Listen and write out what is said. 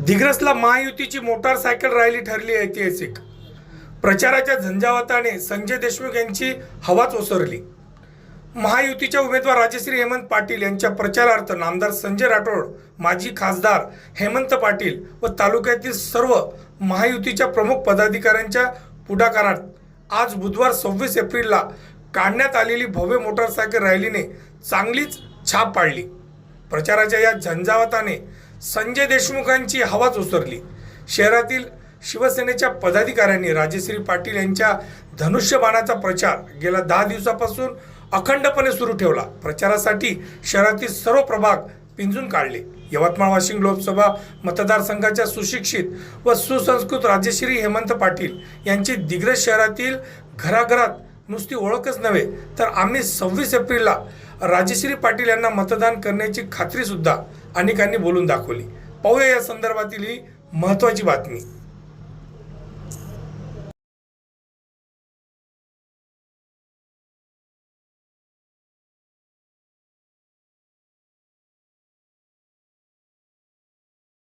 दिग्रसला महायुतीची motorcycle rally ठरली ऐतिहासिक. प्रचाराच्या झंझावाताने संजय देशमुख यांची हवाच ओसरली. महायुतीच्या उमेदवार राजश्री हेमंत पाटील यांच्या प्रचारार्थ नामदार संजय राठोड माजी खासदार हेमंत पाटील व तालुक्यातील सर्व महायुतीच्या प्रमुख पदाधिकाऱ्यांच्या पुढाकारात आज बुधवार सव्वीस एप्रिलला काढण्यात आलेली भव्य मोटारसायकल रॅलीने चांगलीच छाप पाडली. प्रचाराच्या या झंझावाताने संजय देशमुखांची हवाच उसरली शहरातील शिवसेनेच्या पदाधिकाऱ्यांनी राजश्री पाटील यांच्या धनुष्यबाणाचा प्रचार गेल्या दहा दिवसापासून अखंडपणे सुरू ठेवला. प्रचारासाठी शहरातील सर्व प्रभाग पिंजून काढले. यवतमाळ वाशिम लोकसभा मतदारसंघाच्या सुशिक्षित व सुसंस्कृत राजश्री हेमंत पाटील यांची दिग्रज शहरातील घराघरात नुसती ओळखच नव्हे तर आम्ही सव्वीस एप्रिलला राजश्री पाटील यांना मतदान करण्याची खात्रीसुद्धा अनेकांनी बोलून दाखवली. पाहूया या संदर्भातील ही महत्त्वाची बातमी.